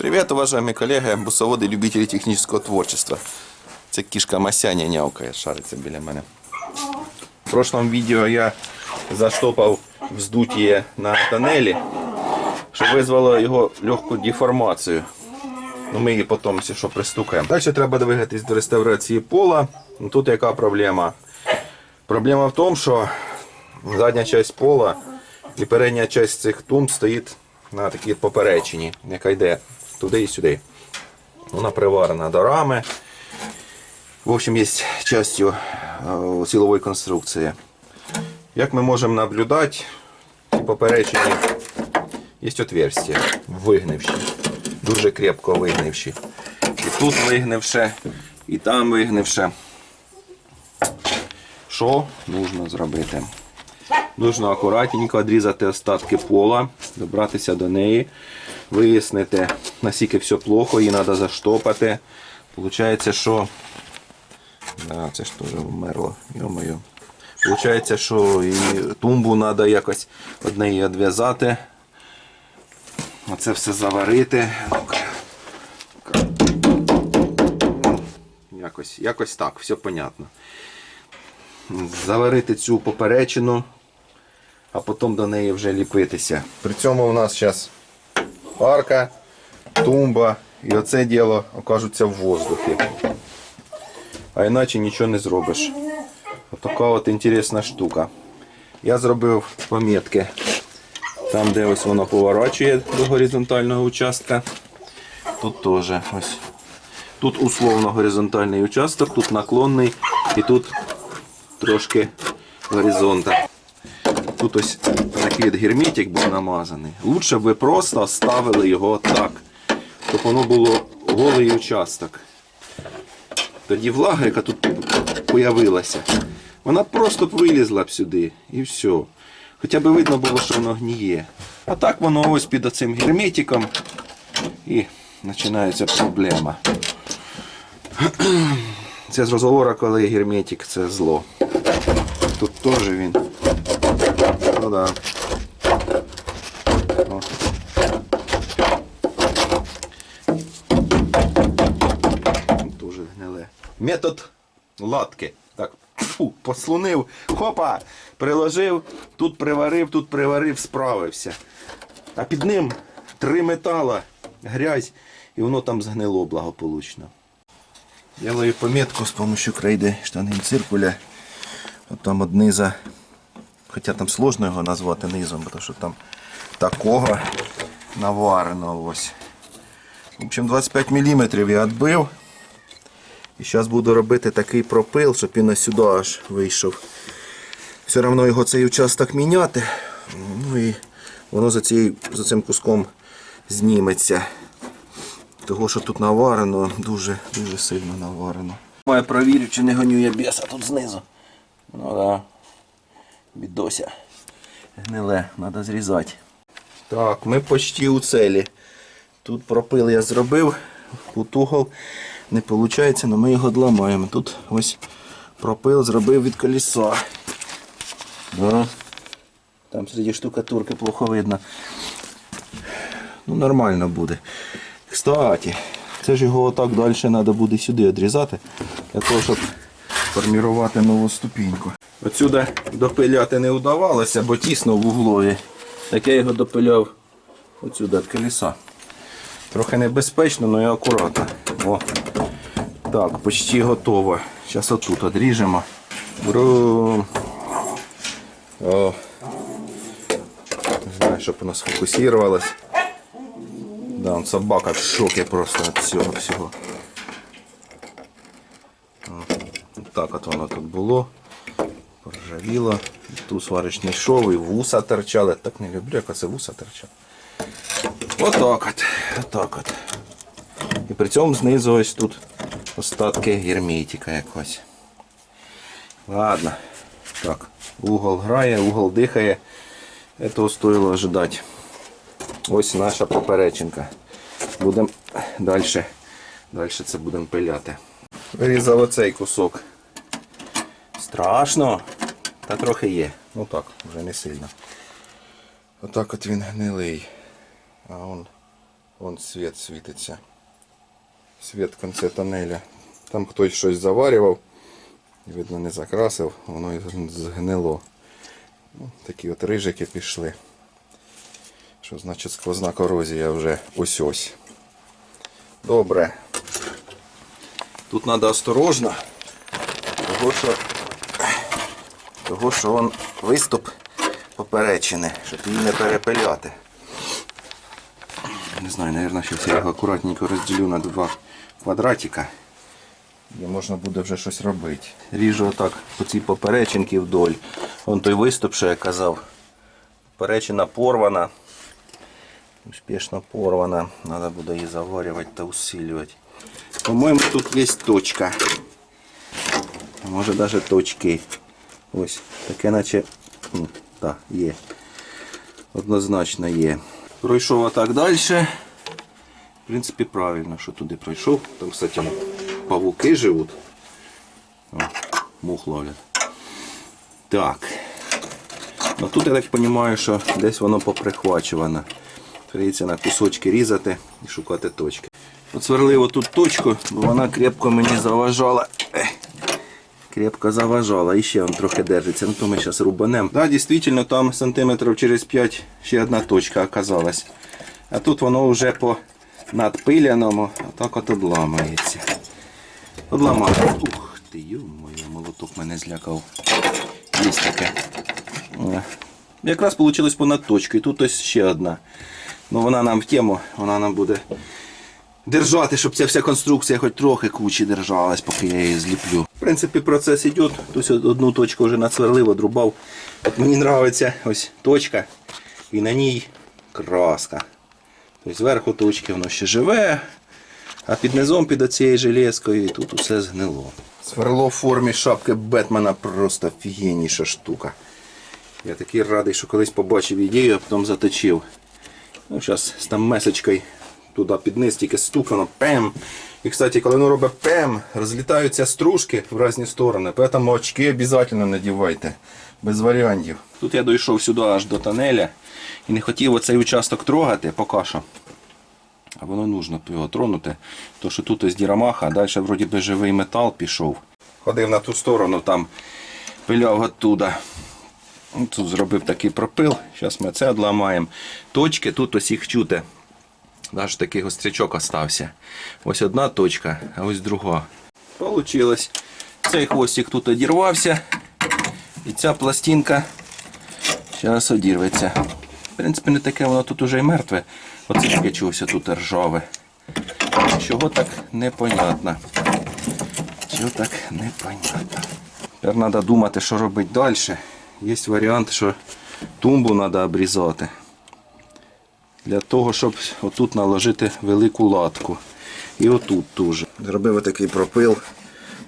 Привет, уважаемые коллеги, бусоводы, любители технического творчества. Це кішка Масяня нявкає, шариться біля мене. В прошлом відео я заштопав вздутіє на тонелі, що визвало його легку деформацію. Ну, ми її потім все що пристукаємо. Далі треба двигатись до реставрації пола. Ну, Тут яка проблема? Проблема в тому, що задня частина пола і передня частина цих тумб стоїть на такій поперечині, яка йде туди і сюди. Вона приварена до рами. В общем, є частью е, силової конструкції. Як ми можемо наблюдати, ці є отверстия, вигнивші, дуже крепко вигнивші. І тут вигнивше, і там вигнивше. Що нужно зробити? Нужно акуратненько відрізати остатки пола, добратися до неї, вияснити, наскільки все плохо, її треба заштопати. Получається, що. Да, це ж теж вмерло, йо-моє. Получається, що і тумбу треба якось від неї відв'язати. Оце все заварити. Якось, якось так, все понятно. Заварити цю поперечину, а потім до неї вже ліпитися. При цьому у нас зараз арка, тумба і оце діло окажуться в воздухі. А іначе нічого не зробиш. Отака от інтересна штука. Я зробив помітки там, де ось воно поворачує до горизонтального участка. Тут теж ось. Тут условно горизонтальний участок, тут наклонний і тут трошки горизонта. Тут ось такий от герметик був намазаний. Лучше б ви просто ставили його так, щоб воно було голий участок. Тоді влага, яка тут появилася, вона просто б вилізла б сюди і все. Хоча б видно було, що воно гніє. А так воно ось під оцим герметиком і починається проблема. Це з розговору, коли герметик це зло. Тут теж він. Ну да. Дуже гниле. Метод латки. Так, фу, послунив, хопа, приложив, тут приварив, тут приварив, справився. А під ним три метала, грязь, і воно там згнило благополучно. Делаю пометку с помощью крейди штангенциркуля. От там от низа, хоча там сложно його назвати низом, тому що там такого наварено ось. В общем, 25 мм я відбив. І зараз буду робити такий пропил, щоб він сюди аж вийшов. Все одно його цей участок міняти. Ну і воно за, цією, за цим куском зніметься. Того, що тут наварено, дуже дуже сильно наварено. Я провірю, чи не гоню я біса тут знизу. Ну да. Бідося. Гниле, треба зрізати. Так, ми почти у целі. Тут пропил я зробив, тут угол не виходить, але ми його дламаємо. Тут ось пропил зробив від колеса. Да. Там серед штукатурки плохо видно. Ну, нормально буде. Кстати, це ж його отак далі треба буде сюди відрізати, для того, щоб формувати нову ступіньку. Отсюди допиляти не вдавалося, бо тісно в углові. Так я його допиляв отсюди від колеса. Трохи небезпечно, але акуратно. О. Так, почти готово. Зараз отут відріжемо. Бру. О. Не знаю, щоб воно сфокусувалось. Да, он собака в шоке просто от всього всього. О, Так от воно тут було. Поржавіло. Тут сварочний шов і вуса торчали. Так не люблю, як оце вуса торчали. Отак от. Отак от. І при цьому знизу ось тут остатки герметика якось. Ладно. Так, угол грає, угол дихає. Этого стоило ожидать. Ось наша поперечинка. Будемо далі, далі це будемо пиляти. Вирізав оцей кусок. Страшно. Та трохи є. Ну так, вже не сильно. Отак от він гнилий. А он Вон світ світиться. Світ в кінці тоннеля. Там хтось щось заварював. Видно, не закрасив, воно і згнило. Ну, такі от рижики пішли. Що значить сквозна корозія вже ось ось. Добре. Тут треба осторожно, того що, того, що он виступ поперечини, щоб її не перепиляти. Не знаю, наверное, сейчас я його акуратненько розділю на два квадратика. І можна буде вже щось робити. Ріжу отак по цій поперечинки вдоль. Вон той виступ, що я казав. Поперечина порвана. Успішно порвана. Треба буде її заварювати та усилювати. По-моєму, тут є точка. Може навіть точки. Ось, таке наче. Так, є. Однозначно є. Пройшов отак далі. В принципі, правильно, що туди пройшов. Там, кстати, павуки живуть. О, мух ловлять. Так. Ну тут я так розумію, що десь воно поприхвачувано. Прийдеться на кусочки різати і шукати точки. От сверлив отут точку, бо вона крепко мені заважала. Крепко заважала. І ще он трохи держиться. Ну то ми зараз рубанем. Да, дійсно, там сантиметрів через 5 ще одна точка оказалась. А тут воно вже по надпиляному, отак от одламається. Одламав. Ух ти, йо-моє, молоток мене злякав. Є таке. Е. Якраз вийшло понад точкою. Тут ось ще одна. Ну вона нам в тему, вона нам буде держати, щоб ця вся конструкція хоч трохи кучі держалась, поки я її зліплю. В принципі, процес йде. Тут одну точку вже нацверлив, одрубав. От мені подобається ось точка і на ній краска. Тобто зверху точки воно ще живе, а під низом під цією железкою тут усе згнило. Сверло в формі шапки Бетмена просто офігенніша штука. Я такий радий, що колись побачив ідею, а потім заточив. Ну, зараз з там месочкою туди під низ тільки стукано, пем. І, кстати, коли воно робить пем, розлітаються стружки в різні сторони. Тому очки обов'язково надівайте. Без варіантів. Тут я дійшов сюди аж до тонеля і не хотів оцей участок трогати поки що. А воно нужно його тронути, тому що тут ось дірамаха, а далі вроді би живий метал пішов. Ходив на ту сторону, там пиляв оттуда. Тут зробив такий пропил. Зараз ми це одламаємо. Точки тут ось їх чути. Навіть такий гострячок остався. Ось одна точка, а ось друга. Получилось. Цей хвостик тут одірвався. І ця пластинка зараз одірветься. В принципі, не таке воно тут уже й мертве. Оце таке тут ржаве. Чого так непонятно. Чого так непонятно. Тепер треба думати, що робити далі. Є варіант, що тумбу треба обрізати. Для того, щоб отут наложити велику латку. І отут теж. Зробив такий пропил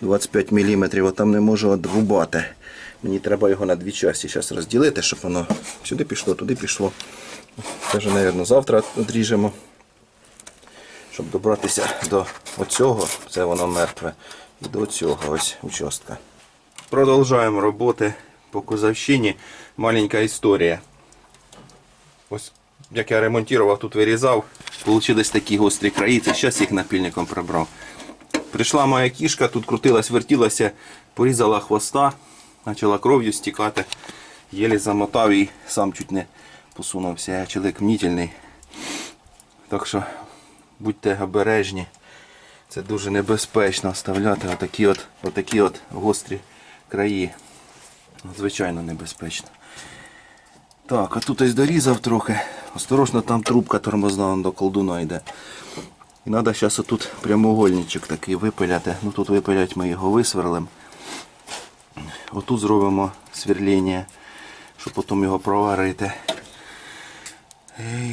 25 мм, а там не можу одрубати. Мені треба його на дві часті зараз розділити, щоб воно сюди пішло, туди пішло. Вже, мабуть, завтра одріжемо. Щоб добратися до оцього, це воно мертве, і до цього ось участка. Продовжуємо роботи по Кузовщині. Маленька історія. Ось як я ремонтував, тут вирізав, Получились такі гострі краї, це зараз їх напільником прибрав. Прийшла моя кішка, тут крутилась, вертілася, порізала хвоста, почала кров'ю стікати. Єлі замотав і сам чуть не посунувся. Я чоловік мнітельний. Так що будьте обережні. Це дуже небезпечно оставляти отакі от, отакі от гострі краї. Звичайно небезпечно. Так, а тут ось дорізав трохи. Осторожно, там трубка тормозна до колдуна йде. І треба зараз отут прямоугольничок такий випиляти. Ну тут випилять ми його висверлим. Отут зробимо сверління, щоб потім його проварити.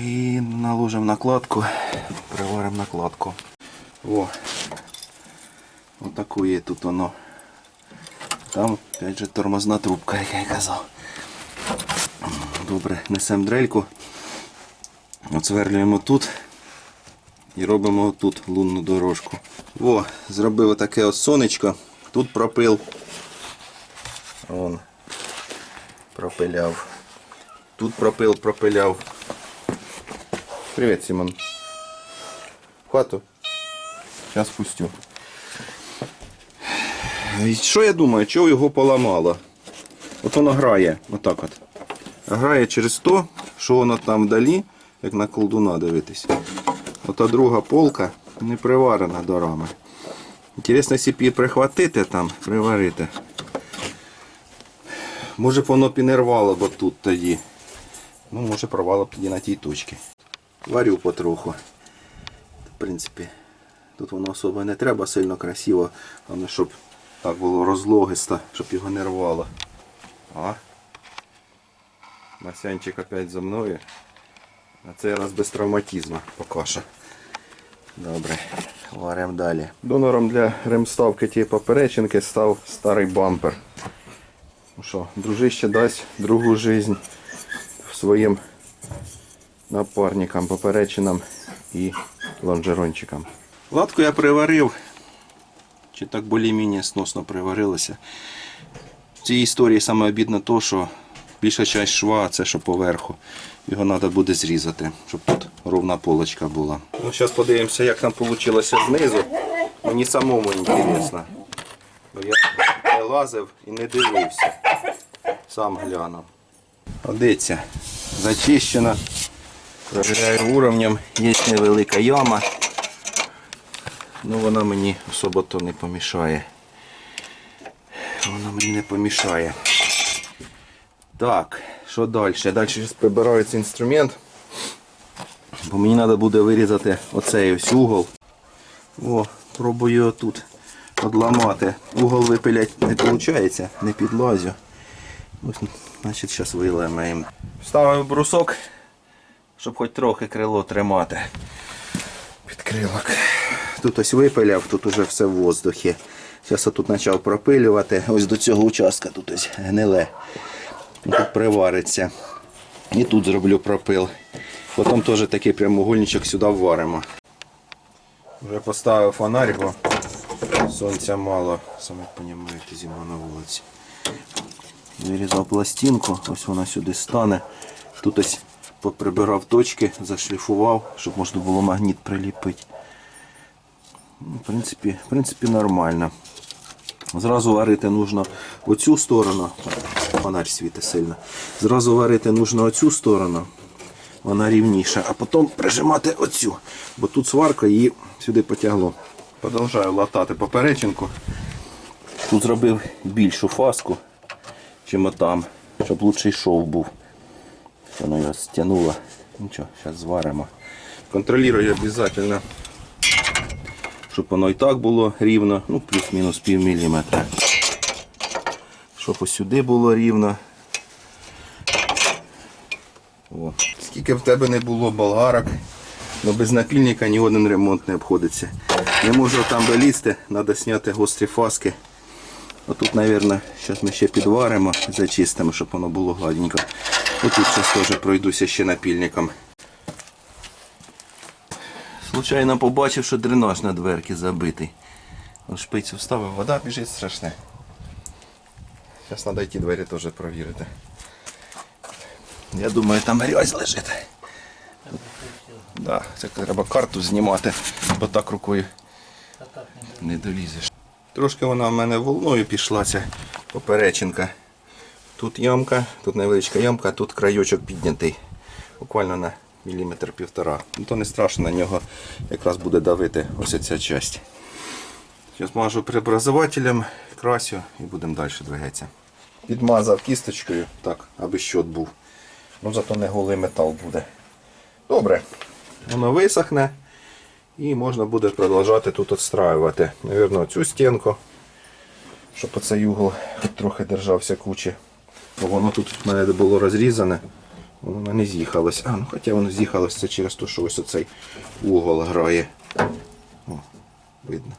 І наложимо накладку, приваримо накладку. О, отаку є тут воно. Там опять же тормозна трубка, як я казав. Добре, несемо дрельку. Оцверлюємо тут і робимо тут лунну дорожку. О, зробив таке от сонечко. Тут пропил. Вон. Пропиляв. Тут пропил, пропиляв. Привіт, Сімон. Хату. Зараз пустю. І Що я думаю, чого його поламало? От воно грає, отак от. Грає через то, що воно там вдалі, як на колдуна дивитись. Ота друга полка не приварена до рами. Інтересно, якщо б її прихватити там, приварити. Може б воно б і не рвало б тут тоді. Ну, може порвало б тоді на тій точці. Варю потроху. В принципі, тут воно особо не треба сильно красиво, але щоб так було розлогисто, щоб його не рвало. А? Масянчик опять за мною. На цей раз без травматизму поки що. Добре, варимо далі. Донором для ремставки тієї поперечинки став старий бампер. Ну що, дружище дасть другу жизнь своїм напарникам, поперечинам і лонжерончикам. Латку я приварив. Чи так більш-менш сносно приварилося. В цій історії саме обідно то, що більша часть шва це що поверху. Його треба буде зрізати, щоб тут ровна полочка була. Ну, зараз подивимося, як там вийшло знизу. Мені самому цікаво. Бо я не лазив і не дивився. Сам глянув. Одиться. Зачищено. Провіряю уровнем. Є невелика яма. Ну вона мені особо то не помішає. Вона мені не помішає. Так, що далі? Далі прибираю цей інструмент. Бо мені треба буде вирізати оцей ось угол. О, пробую тут одламати. Угол випилять не виходить, не підлазю. Ось, значить, зараз виламаємо. Вставив брусок, щоб хоч трохи крило тримати. Під крилок. Тут ось випиляв, тут уже все в воздухі. Зараз я тут почав пропилювати. Ось до цього участка тут ось гниле. Тут привариться. І тут зроблю пропил. Потім теж такий прямоугольничок сюди вваримо. Вже поставив фонарик, бо сонця мало, самі розумієте, зима на вулиці. Вирізав пластинку, ось вона сюди стане. Тут ось поприбирав точки, зашліфував, щоб можна було магніт приліпити. Ну, В принципі, в принципі нормально. Зразу варити нужно оцю сторону. Фонарь світить сильно. Зразу варити нужно оцю сторону. Вона рівніша, а потім прижимати оцю. Бо тут сварка її сюди потягло. Продовжую латати поперечинку. Тут зробив більшу фаску, чим там, щоб лучший шов був. Воно його стягнуло. Нічого, зараз зваримо. Контролюю обов'язково, щоб воно і так було рівно, ну плюс-мінус пів міліметра. Щоб ось сюди було рівно. О. Скільки в тебе не було болгарок, але без напільника ні один ремонт не обходиться. Не можу там долізти, треба зняти гострі фаски. Отут, мабуть, зараз ми ще підваримо, зачистимо, щоб воно було гладенько. Отут зараз теж пройдуся ще напільником. Случайно побачив, що дренаж на дверки забитий. От шпицю вставив, вода біжить страшне. Зараз треба ті двері теж провірити. Я думаю, там грязь лежить. Да, це треба карту знімати, бо так рукою не долізеш. Трошки вона в мене волною пішла, ця поперечинка. Тут ямка, тут невеличка ямка, тут крайочок піднятий. Буквально на міліметр півтора. Ну то не страшно, на нього якраз буде давити ось ця часть. Зараз мажу преобразователем, красю і будемо далі двигатися. Підмазав кісточкою, так, аби щот був. Ну зато не голий метал буде. Добре. Воно висохне і можна буде продовжувати тут відстраювати. Навірно, цю стінку, щоб оцей угол трохи держався кучі. Бо воно тут в мене було розрізане, воно не з'їхалось. А, ну хоча воно з'їхалось це через те, що ось оцей угол грає. О, видно.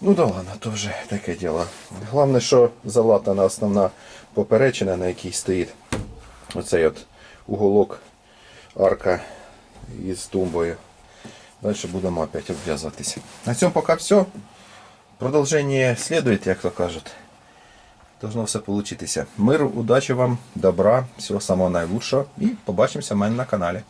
Ну да ладно, то вже таке діло. Головне, що залатана основна поперечина, на якій стоїть оцей от уголок арка із тумбою. Далі будемо опять обв'язатися. На цьому поки все. Продовження слідує, як то кажуть. Должно все получитися. Миру, удачі вам, добра, всього самого найкращого і побачимося в мене на каналі.